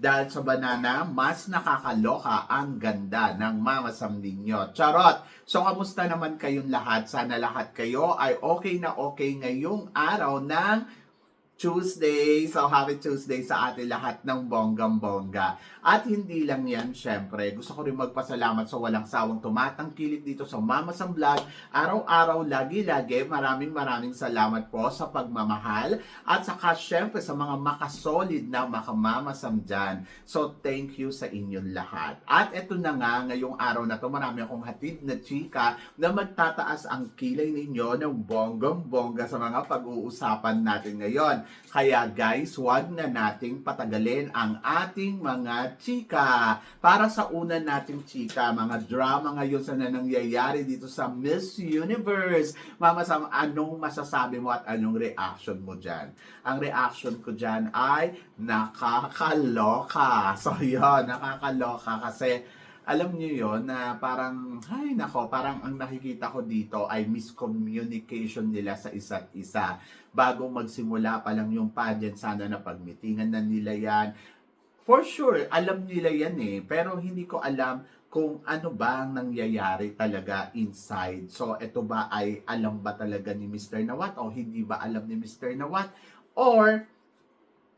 Dahil sa banana, mas nakakaloka ang ganda ng Mama Sam ninyo. Charot! So, kamusta naman kayong lahat? Sana lahat kayo ay okay na okay ngayong araw ng Tuesday. So, happy Tuesday sa atin lahat ng bonggang-bongga. At hindi lang yan, syempre. Gusto ko rin magpasalamat sa walang sawang tumatangkilik dito sa Mama Sam Vlog. Araw-araw, lagi-lagi, maraming maraming salamat po sa pagmamahal. At saka, syempre, sa mga makasolid na makamama Sam dyan. So, thank you sa inyong lahat. At eto na nga, ngayong araw na to, marami akong hatid na chika na magtataas ang kilay ninyo ng bonggang-bongga sa mga pag-uusapan natin ngayon. Kaya guys, wag na nating patagalin ang ating mga chika. Para sa una nating chika, mga drama ngayon sa na nangyayari dito sa Miss Universe. Mama Sam, anong masasabi mo at anong reaction mo dyan? Ang reaction ko dyan ay nakakaloka. So yun, nakakaloka kasi alam niyo yon na parang, ay nako, parang ang nakikita ko dito ay miscommunication nila sa isa't isa. Bago magsimula pa lang yung pageant, sana na pagmitingan na nila yan. For sure, alam nila yan eh. Pero hindi ko alam kung ano ba ang nangyayari talaga inside. So, ito ba ay alam ba talaga ni Mr. Nawat o hindi ba alam ni Mr. Nawat? Or,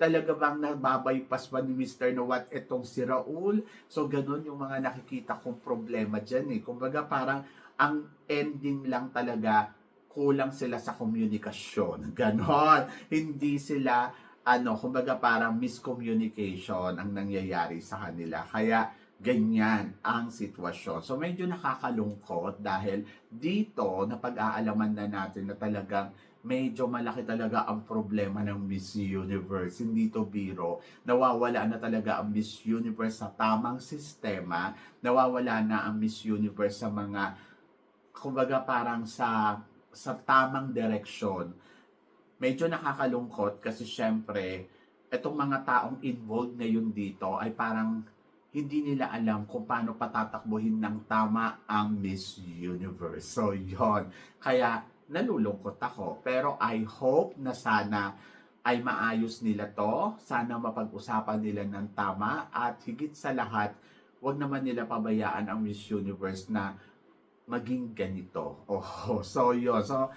talaga bang nababypass pa ni Mr. Nawat itong si Raul? So, ganun yung mga nakikita kong problema dyan eh. Kumbaga, parang ang ending lang talaga, kulang sila sa komunikasyon. Ganon. Hindi sila, ano, kumbaga parang miscommunication ang nangyayari sa kanila. Kaya, ganyan ang sitwasyon. So, medyo nakakalungkot dahil dito, napag-aalaman na natin na talagang medyo malaki talaga ang problema ng Miss Universe. Hindi to biro. Nawawala na talaga ang Miss Universe sa tamang sistema. Nawawala na ang Miss Universe sa mga, kumbaga parang sa, sa tamang direksyon. Medyo nakakalungkot kasi syempre, itong mga taong involved ngayon dito ay parang hindi nila alam kung paano patatakbuhin ng tama ang Miss Universe. So, yon Kaya, nalulungkot ako. Pero I hope na sana ay maayos nila to. Sana mapag-usapan nila ng tama. At higit sa lahat, wag naman nila pabayaan ang Miss Universe na maging ganito. Oh, so yun. So,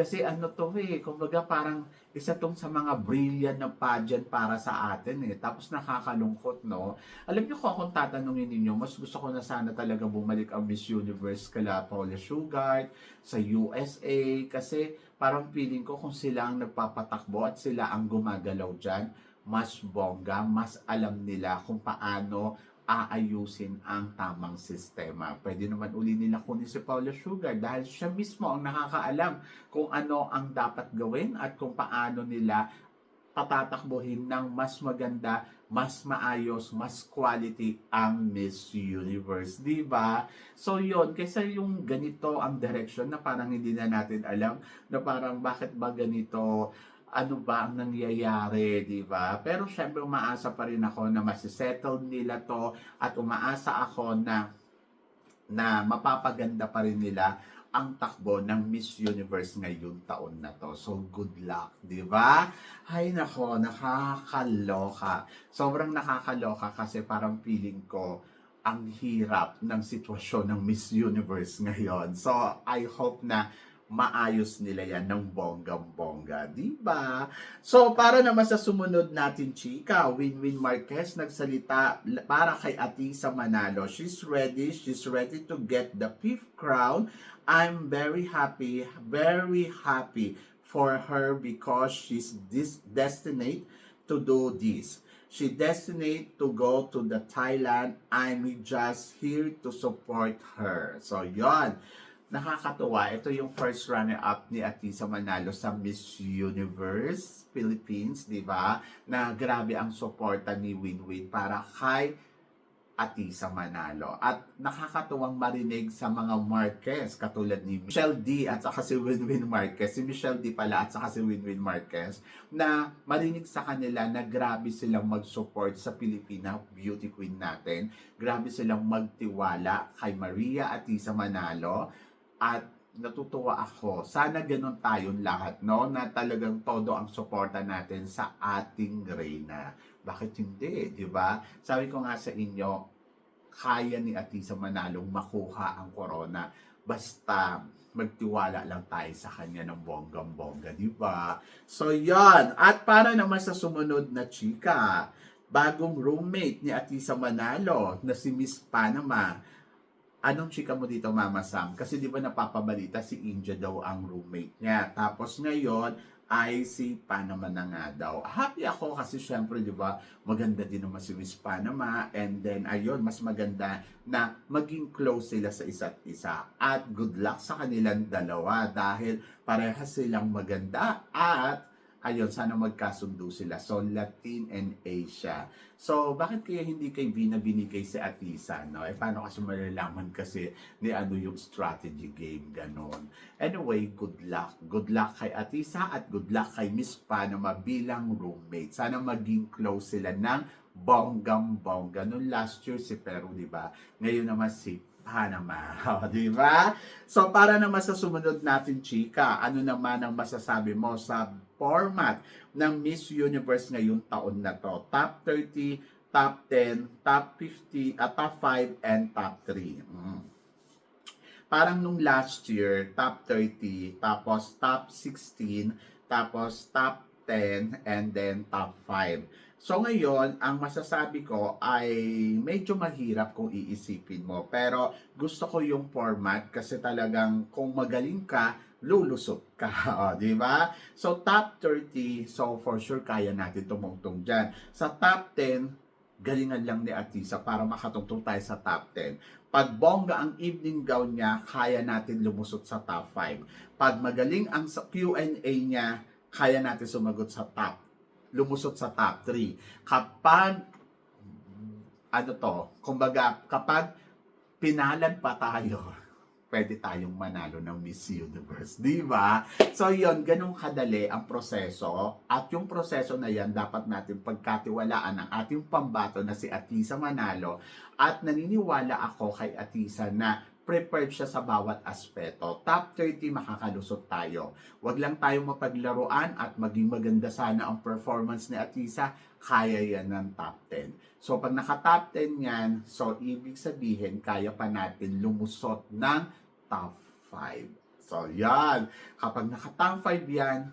kasi ano to eh, kumbaga parang isa tong sa mga brilliant na pageant para sa atin eh. Tapos nakakalungkot, no? Alam niyo kung akong tatanungin ninyo, mas gusto ko na sana talaga bumalik ang Miss Universe kala Paula Sugar sa USA kasi parang feeling ko kung sila ang nagpapatakbo at sila ang gumagalaw dyan, mas bongga, mas alam nila kung paano aayusin ang tamang sistema. Pwede naman uli nila kunin si Paula Sugar dahil siya mismo ang nakakaalam kung ano ang dapat gawin at kung paano nila patatakbuhin ng mas maganda, mas maayos, mas quality ang Miss Universe, di ba? So yon kaysa yung ganito ang direction na parang hindi na natin alam na parang bakit ba ganito ano ba ang nangyayari, di ba? Pero syempre umaasa pa rin ako na masisettle nila to at umaasa ako na na mapapaganda pa rin nila ang takbo ng Miss Universe ngayong taon na to. So, good luck, di ba? Ay, nako, nakakaloka. Sobrang nakakaloka kasi parang feeling ko ang hirap ng sitwasyon ng Miss Universe ngayon. So, I hope na maayos nila yan ng bonggang-bongga, di ba? So, para naman sa sumunod natin, chika, Winwin Marquez nagsalita para kay Atisa Manalo. She's ready, she's ready to get the fifth crown. I'm very happy, very happy for her because she's this destined to do this. She destined to go to the Thailand. I'm just here to support her. So, yon nakakatuwa. Ito yung first runner-up ni Atisa Manalo sa Miss Universe Philippines, di ba? Na grabe ang suporta ni Winwin para kay Atisa Manalo. At nakakatuwang marinig sa mga Marquez, katulad ni Michelle D at saka si Winwin Marquez. Si Michelle D pala at saka si Winwin Marquez na marinig sa kanila na grabe silang mag-support sa Pilipina beauty queen natin. Grabe silang magtiwala kay Maria Atisa Manalo at natutuwa ako. Sana ganun tayong lahat, no? Na talagang todo ang suporta natin sa ating Reyna. Bakit hindi, di ba? Sabi ko nga sa inyo, kaya ni Atisa Manalong makuha ang corona. Basta magtiwala lang tayo sa kanya ng bonggang-bongga, di ba? So, yon At para naman sa sumunod na chika, bagong roommate ni Atisa Manalo na si Miss Panama, anong chika mo dito, Mama Sam? Kasi di ba napapabalita si India daw ang roommate niya. Tapos ngayon, ay si Panama na nga daw. Happy ako kasi syempre, di ba, maganda din naman si Miss Panama. And then, ayun, mas maganda na maging close sila sa isa't isa. At good luck sa kanilang dalawa dahil parehas silang maganda at ayun, sana magkasundo sila. So, Latin and Asia. So, bakit kaya hindi kay Vina binigay si Atisa, no? Eh, paano kasi malalaman kasi ni ano yung strategy game, ganon. Anyway, good luck. Good luck kay Atisa at good luck kay Miss Panama bilang roommate. Sana maging close sila ng bonggam-bongga. Noong last year si Peru, di ba? Ngayon naman si Panama. O, di ba? So, para naman sa sumunod natin, chika, ano naman ang masasabi mo sa format ng Miss Universe ngayong taon na to? Top 30, top 10, top 50, at top 5, and top 3. Mm. Parang nung last year, top 30, tapos top 16, tapos top 10, and then top 5. So ngayon, ang masasabi ko ay medyo mahirap kung iisipin mo. Pero gusto ko yung format kasi talagang kung magaling ka, lulusot ka. O, di ba? So top 30, so for sure kaya natin tumungtong dyan. Sa top 10, galingan lang ni Atisa para makatungtong tayo sa top 10. Pag bongga ang evening gown niya, kaya natin lumusot sa top 5. Pag magaling ang Q&A niya, kaya natin sumagot sa top lumusot sa top 3. Kapag, ano to, kumbaga, kapag pinalan pa tayo, pwede tayong manalo ng Miss Universe. Di ba? So, yon ganun kadali ang proseso. At yung proseso na yan, dapat natin pagkatiwalaan ng ating pambato na si Atisa Manalo. At naniniwala ako kay Atisa na prepared siya sa bawat aspeto. Top 30 makakalusot tayo. Huwag lang tayong mapaglaruan at maging maganda sana ang performance ni Atisa, kaya yan ng top 10. So pag naka-top 10 yan, so ibig sabihin kaya pa natin lumusot ng top 5. So yan, kapag naka-top 5 yan,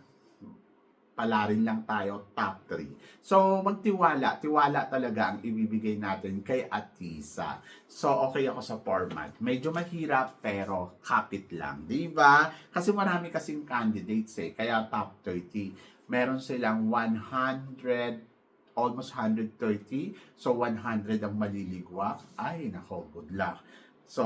pala rin lang tayo top 3. So, magtiwala. Tiwala talaga ang ibibigay natin kay Atisa. So, okay ako sa format. Medyo mahirap pero kapit lang. di ba? Kasi marami kasing candidates eh. Kaya top 30. Meron silang 100 almost 130. So, 100 ang maliligwak. Ay, nako, good luck. So,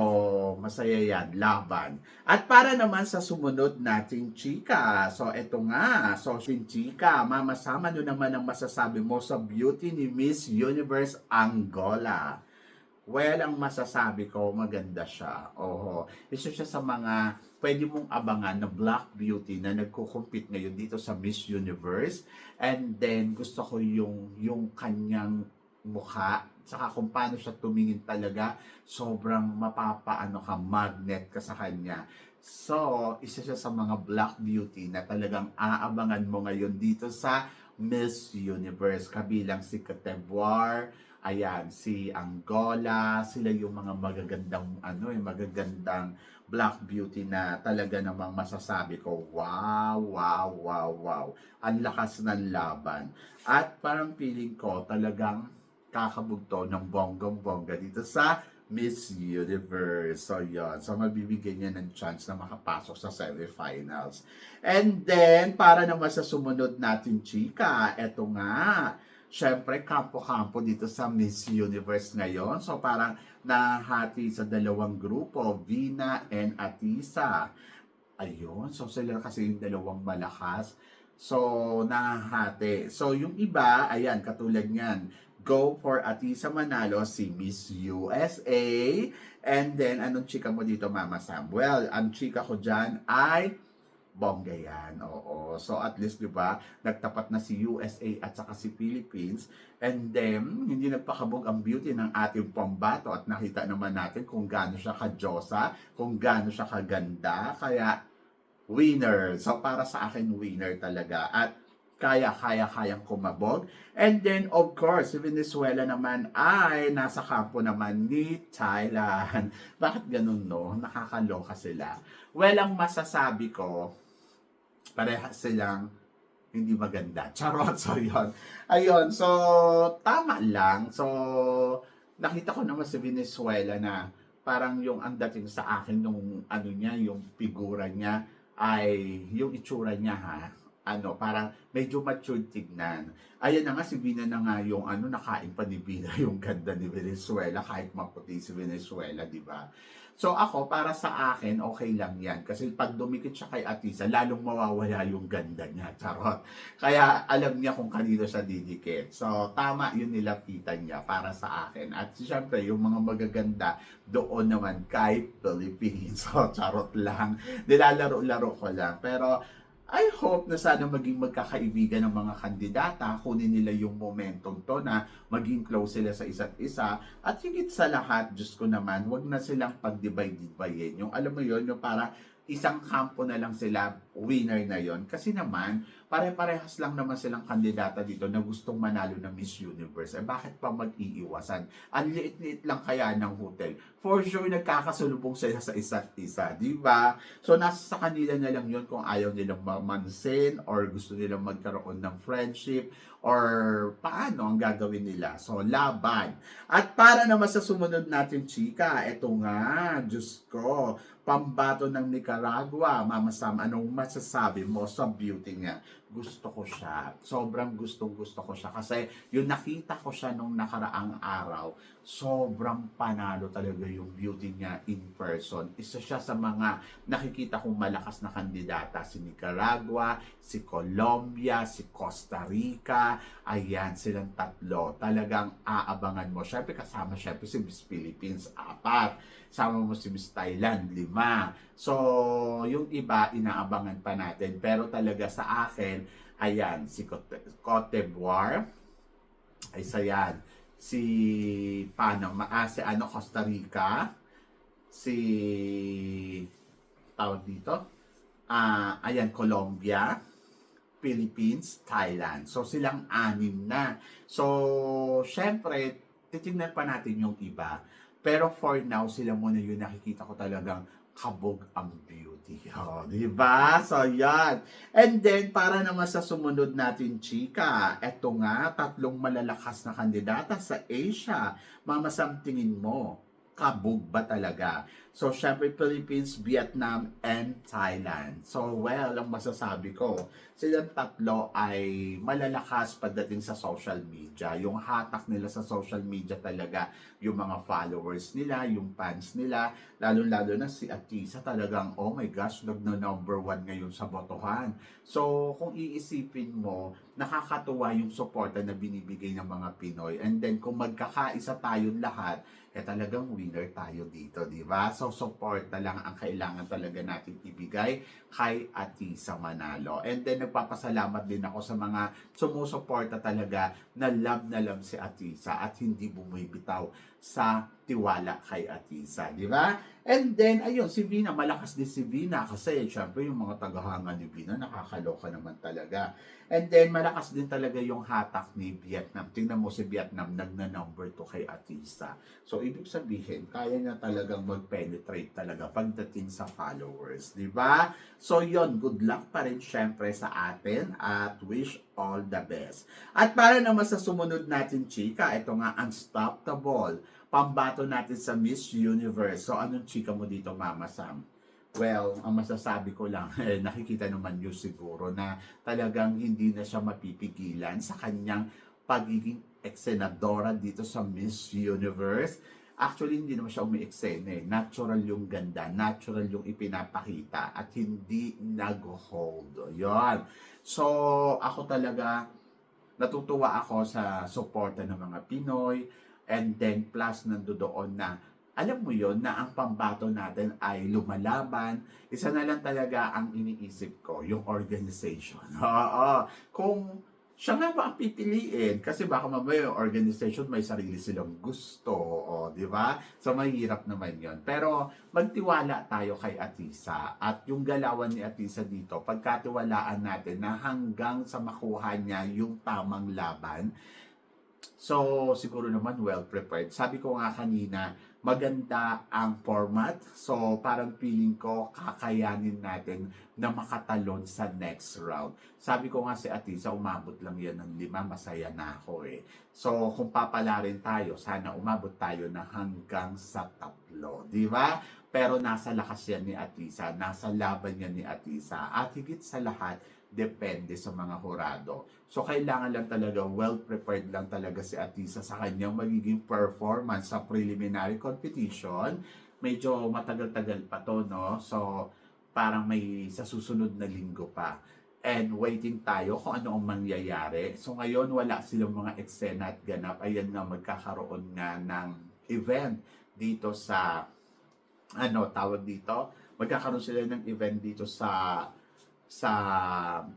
masaya yan, laban. At para naman sa sumunod nating chika. So, eto nga. So, yung chika, mamasama nyo naman ang masasabi mo sa beauty ni Miss Universe Angola. Well, ang masasabi ko, maganda siya. Oho. Isa siya sa mga pwede mong abangan na black beauty na nagko-compete ngayon dito sa Miss Universe. And then, gusto ko yung, yung kanyang mukha, saka kung paano siya tumingin talaga, sobrang mapapaano ka, magnet ka sa kanya. So, isa siya sa mga black beauty na talagang aabangan mo ngayon dito sa Miss Universe. Kabilang si Kateboir, ayan, si Angola, sila yung mga magagandang, ano, yung magagandang black beauty na talaga namang masasabi ko, wow, wow, wow, wow. Ang lakas ng laban. At parang feeling ko talagang kakabugto ng bonggong-bongga dito sa Miss Universe. So, yun. So, mabibigyan niya ng chance na makapasok sa semifinals. And then, para naman sa sumunod natin, chika, eto nga. syempre, kampo-kampo dito sa Miss Universe ngayon. So, parang nahati sa dalawang grupo, Vina and Atisa. Ayun, so sila kasi yung dalawang malakas. So, nahati. So, yung iba, ayan, katulad niyan, go for Atisa Manalo, si Miss USA. And then, anong chika mo dito, Mama Sam? Well, ang chika ko dyan ay bongga yan. Oo. So, at least, di ba, nagtapat na si USA at saka si Philippines. And then, hindi nagpakabog ang beauty ng ating pambato at nakita naman natin kung gaano siya kadyosa, kung gaano siya kaganda. Kaya, winner. So, para sa akin, winner talaga. At kaya, kaya, kayang kumabog. And then, of course, si Venezuela naman ay nasa kampo naman ni Thailand. Bakit ganun, no? Nakakaloka sila. Well, ang masasabi ko, parehas silang hindi maganda. Charot, so yun. Ayun, so, tama lang. So, nakita ko naman si Venezuela na parang yung ang dating sa akin nung ano niya, yung figura niya ay yung itsura niya ha. Ano, parang medyo matured tignan. Ayan na nga, si Vina na nga yung ano, nakain pa ni Vina yung ganda ni Venezuela kahit maputi si Venezuela, di ba? So ako, para sa akin, okay lang yan. Kasi pag dumikit siya kay Atisa, lalong mawawala yung ganda niya. Charot. Kaya alam niya kung kanino siya didikit. So tama yun nilapitan niya para sa akin. At siyempre, yung mga magaganda, doon naman kay Philippines. So charot lang. Nilalaro-laro ko lang. Pero I hope na sana maging magkakaibigan ng mga kandidata, kunin nila yung momentum to na maging close sila sa isa't isa. At higit sa lahat, Diyos ko naman, wag na silang pagdibay-dibayin. Yung alam mo yon yung para isang kampo na lang sila, winner na yon Kasi naman, pare-parehas lang naman silang kandidata dito na gustong manalo ng Miss Universe. Eh bakit pa mag-iiwasan? Ang liit-liit lang kaya ng hotel. For sure, nagkakasulubong sila sa isa't isa, di ba? So, nasa sa kanila na lang yun kung ayaw nilang mamansin or gusto nilang magkaroon ng friendship or paano ang gagawin nila. So, laban. At para naman sa sumunod natin, chika, eto nga, Diyos ko, pambato ng Nicaragua, Mama Sam, anong masasabi mo sa beauty niya? Gusto ko siya. Sobrang gustong gusto ko siya. Kasi yung nakita ko siya nung nakaraang araw, sobrang panalo talaga yung beauty niya in person. Isa siya sa mga nakikita kong malakas na kandidata. Si Nicaragua, si Colombia, si Costa Rica. Ayan, silang tatlo. Talagang aabangan mo. Siyempre kasama siyempre si Miss Philippines, apat. Sama mo si Thailand, lima. So, yung iba, inaabangan pa natin. Pero talaga sa akin, ayan, si Cote, d'Ivoire, ay isa yan. Si Panama, ah, si ano, Costa Rica, si tawag dito, ah, ayan, Colombia, Philippines, Thailand. So, silang anim na. So, syempre, titingnan pa natin yung iba. Pero for now, sila muna yung nakikita ko talagang kabog ang beauty. Oh, di ba? So, yan. And then, para naman sa sumunod natin, chika, eto nga, tatlong malalakas na kandidata sa Asia. Mama tingin mo, kabog ba talaga? So, syempre, Philippines, Vietnam, and Thailand. So, well, ang masasabi ko, silang tatlo ay malalakas pagdating sa social media. Yung hatak nila sa social media talaga, yung mga followers nila, yung fans nila, lalo-lalo na si Atisa talagang, oh my gosh, nagno number one ngayon sa botohan. So, kung iisipin mo, nakakatuwa yung suporta na binibigay ng mga Pinoy. And then, kung magkakaisa tayong lahat, eh talagang winner tayo dito, di ba? So, support na lang ang kailangan talaga natin ibigay kay Atisa Manalo. And then, nagpapasalamat din ako sa mga sumusuporta talaga na love na love si Atisa at hindi bumibitaw sa tiwala kay Atisa, di ba? And then, ayun, si Vina, malakas din si Vina kasi syempre yung mga tagahanga ni Vina, nakakaloka naman talaga. And then, malakas din talaga yung hatak ni Vietnam. Tingnan mo si Vietnam, nagna-number 2 kay Atisa. So, ibig sabihin, kaya niya talagang mag-penetrate talaga pagdating sa followers, di ba? So, yon good luck pa rin syempre sa atin at wish all the best. At para naman sa sumunod natin, chika, ito nga, unstoppable. Pambato natin sa Miss Universe. So, anong chika mo dito, Mama Sam? Well, ang masasabi ko lang, eh, nakikita naman nyo siguro na talagang hindi na siya mapipigilan sa kanyang pagiging eksenadora dito sa Miss Universe. Actually, hindi naman siya umi-eksena eh. Natural yung ganda, natural yung ipinapakita, at hindi nag-hold. Yun. So, ako talaga, natutuwa ako sa suporta ng mga Pinoy, and then plus nandoon na alam mo yon na ang pambato natin ay lumalaban. Isa na lang talaga ang iniisip ko, yung organization. Oo. Kung siya nga ba ang pipiliin? Kasi baka mamaya yung organization may sarili silang gusto. O, di ba? So, mahirap naman yon Pero, magtiwala tayo kay Atisa. At yung galawan ni Atisa dito, pagkatiwalaan natin na hanggang sa makuha niya yung tamang laban, So, siguro naman well prepared. Sabi ko nga kanina, maganda ang format. So, parang feeling ko kakayanin natin na makatalon sa next round. Sabi ko nga si Atisa, umabot lang yan ng lima, masaya na ako eh. So, kung papalarin tayo, sana umabot tayo na hanggang sa tatlo. Di ba? Pero nasa lakas yan ni Atisa, nasa laban yan ni Atisa. At higit sa lahat, depende sa mga hurado. So, kailangan lang talaga, well-prepared lang talaga si Atisa sa kanyang magiging performance sa preliminary competition. Medyo matagal-tagal pa to, no? So, parang may sa susunod na linggo pa. And waiting tayo kung ano ang mangyayari. So, ngayon, wala silang mga eksena at ganap. Ayan nga, magkakaroon nga ng event dito sa, ano, tawag dito? Magkakaroon sila ng event dito sa sa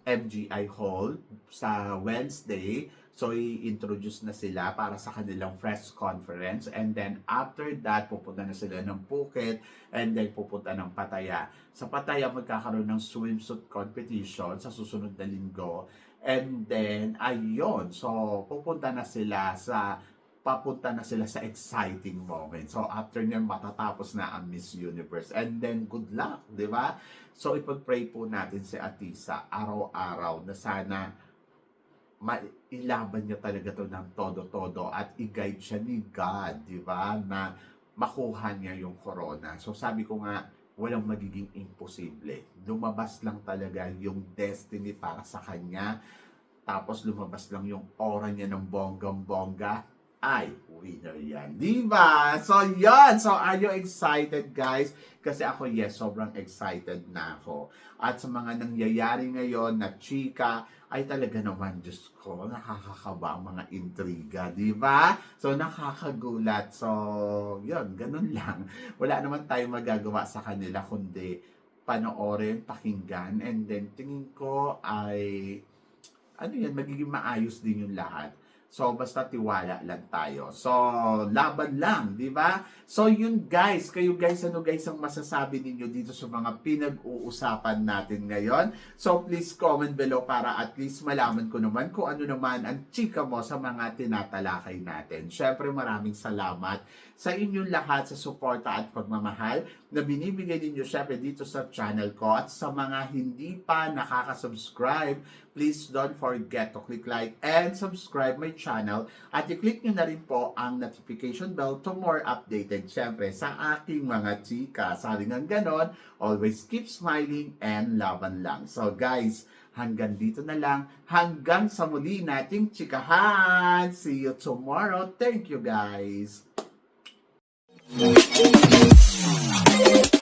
MGI Hall sa Wednesday. So, i-introduce na sila para sa kanilang press conference. And then, after that, pupunta na sila ng Phuket and then pupunta ng Pattaya. Sa Pattaya, magkakaroon ng swimsuit competition sa susunod na linggo. And then, ayun. So, pupunta na sila sa papunta na sila sa exciting moment. So, after nyan, matatapos na ang Miss Universe. And then, good luck, di ba? So, ipag-pray po natin si Atisa araw-araw na sana mailaban niya talaga to ng todo-todo at i-guide siya ni God, di ba? Na makuha niya yung corona. So, sabi ko nga, walang magiging imposible. Lumabas lang talaga yung destiny para sa kanya. Tapos lumabas lang yung aura niya ng bonggang-bongga ay winner yan. Di ba? So, yan. So, are you excited, guys? Kasi ako, yes, sobrang excited na ako. At sa mga nangyayari ngayon na chika, ay talaga naman, Diyos ko, nakakakaba ang mga intriga, di ba? So, nakakagulat. So, yun, ganun lang. Wala naman tayong magagawa sa kanila, kundi panoorin, pakinggan, and then tingin ko ay, ano yan, magiging maayos din yung lahat. So, basta tiwala lang tayo. So, laban lang, di ba? So, yun guys. Kayo guys, ano guys ang masasabi ninyo dito sa mga pinag-uusapan natin ngayon? So, please comment below para at least malaman ko naman kung ano naman ang chika mo sa mga tinatalakay natin. Syempre, maraming salamat sa inyong lahat sa suporta at pagmamahal na binibigay ninyo syempre dito sa channel ko at sa mga hindi pa nakaka-subscribe, please don't forget to click like and subscribe my channel at i-click nyo na rin po ang notification bell to more updated syempre sa aking mga chika. Sabi nga ganon, always keep smiling and laban lang. So guys, hanggang dito na lang. Hanggang sa muli nating chikahan. See you tomorrow. Thank you guys. Thank you.